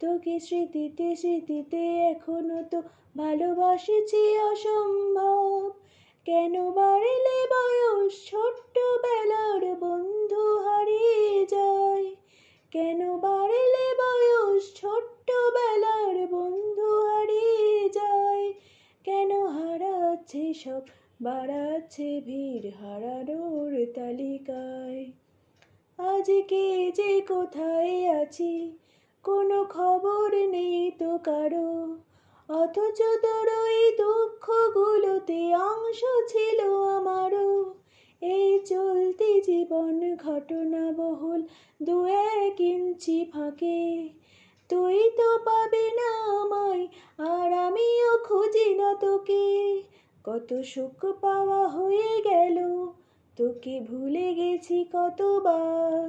তোকে স্মৃতিতে স্মৃতিতে এখনও তো ভালোবাসেছি অসম্ভব। কেন বাড়লে বয়স ছোট্ট বেলার বন্ধু হারিয়ে যায়? কেন বাড়লে বয়স ছোট্ট বেলার বন্ধু হারিয়ে যায়? কেন হারাচ্ছে সব, বাড়াচ্ছে ভিড় হারানোর তালিকায়? আজকে যে কোথায় আছি কোনো খবর নেই তো কারও। অথচ তোর ওই দুঃখগুলোতে অংশ ছিল আমারও। এই চলতি জীবন ঘটনা বহুল দু এক ইঞ্চি ফাঁকে। তুই তো পাবি না আমায়, আর আমিও খুঁজি না তোকে। কত সুখ পাওয়া হয়ে গেল, তোকে ভুলে গেছি কতবার।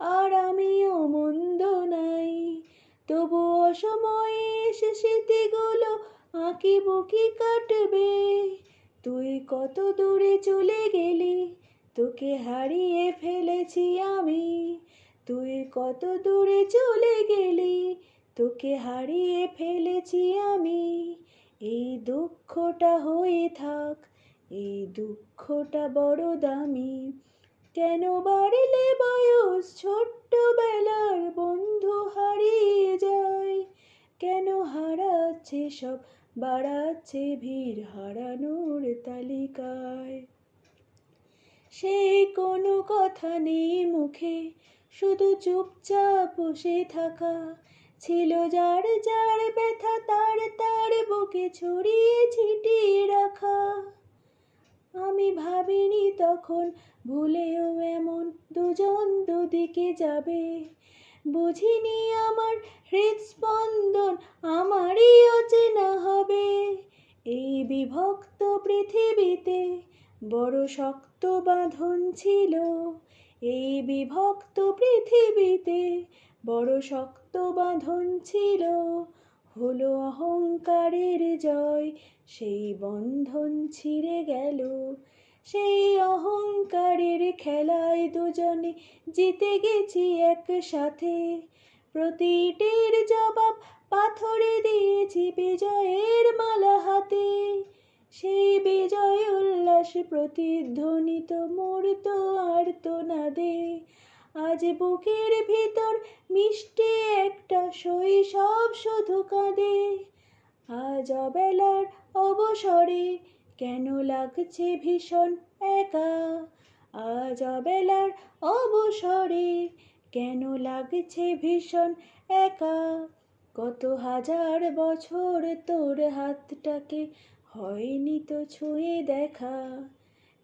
আর আমিও মন্দ নাই। তবু অসময়ে এসে স্মৃতিগুলো আঁকি বুকি কাটবে। তুই কত দূরে চলে গেলি, তোকে হারিয়ে ফেলেছি আমি। তুই কত দূরে চলে গেলি, তোকে হারিয়ে ফেলেছি আমি। এই দুঃখটা হয়ে থাক, এই দুঃখটা বড় দামি। কেন বাড়লে বয়স ছোট্ট বেলার বন্ধু হারিয়ে যায়? কেন হারাচ্ছে সব, বাড়াচ্ছে ভিড় হারানোর তালিকায়? সেই কোনো কথা নেই মুখে, শুধু চুপচাপ বসে থাকা। ছিল যার যার ব্যথা, তার তার বুকে ছড়িয়ে ছিটিয়ে রাখা। আমি ভাবিনি তখন ভুলেও এমন দুজন দুদিকে যাবে। বুঝিনি আমার হৃদস্পন্দন আমারই অচেনা হবে। এই বিভক্ত পৃথিবীতে বড় শক্ত বাঁধন ছিল। এই বিভক্ত পৃথিবীতে বড় শক্ত বাঁধন ছিল। হলো অহংকারের জয় সেই বন্ধন ছিঁড়ে গেল, সেই অহংকারের খেলায় দুজনে জিতে গেছি একসাথে। প্রতিটির জবাব পাথরে দিয়েছি বিজয়ের মালা হাতে। সেই বিজয় উল্লাস প্রতিধ্বনিত মূর্ত আর তো না দে। আজ বুকের ভিতর মিষ্টি একটা শৈশব শুধু কাঁদে। আজ অবেলার অবসরে কেন লাগছে ভীষণ একা? আজ অবেলার অবসরে কেন লাগছে ভীষণ একা? কত হাজার বছর তোর হাতটাকে হয়নি তো ছুঁয়ে দেখা।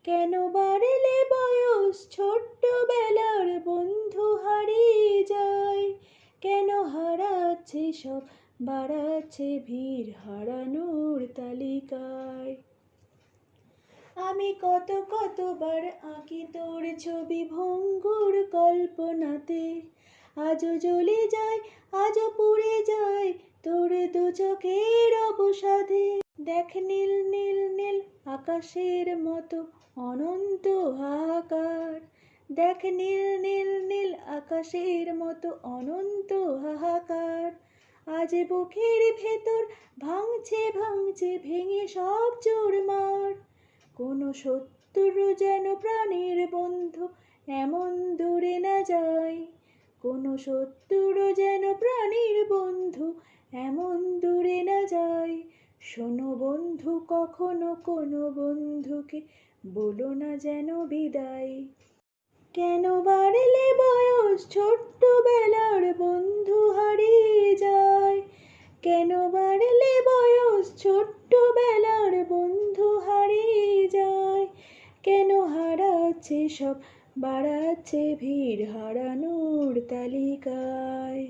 কেন বাড়লে সব বাড়াচ্ছে ভিড় হারানোর তালিকায়। আমি কত কতবার আঁকি তোর ছবি ভঙ্গুর কল্পনাতে। আজও জ্বলে যায়, আজও পুড়ে যায় তোর দু চোখের অবসাদে। দেখ নীল নীল নীল আকাশের মতো অনন্ত হাহাকার। দেখ নীল নীল নীল আকাশের মতো অনন্ত হাহাকার। আজ বুকের ভেতর ভাঙছে ভাঙছে, ভেঙে সব চোরমার কোনো শত্রু যেন প্রাণের বন্ধু এমন দূরে না যায়। কোনো শত্রু যেন প্রাণীর বন্ধু এমন দূরে না যায়। শোনো বন্ধু, কখনো কোনো বন্ধুকে বলো না যেন বিদায়। কেন বাড়লে বয়স ছোট্টবেলার বন্ধু হারিয়ে কেন বাড়লে বয়স ছোট্টবেলার বন্ধু হারিয়ে যায়? কেন হারাচ্ছে সব বাড়াচ্ছে ভিড় হারানোর তালিকায়?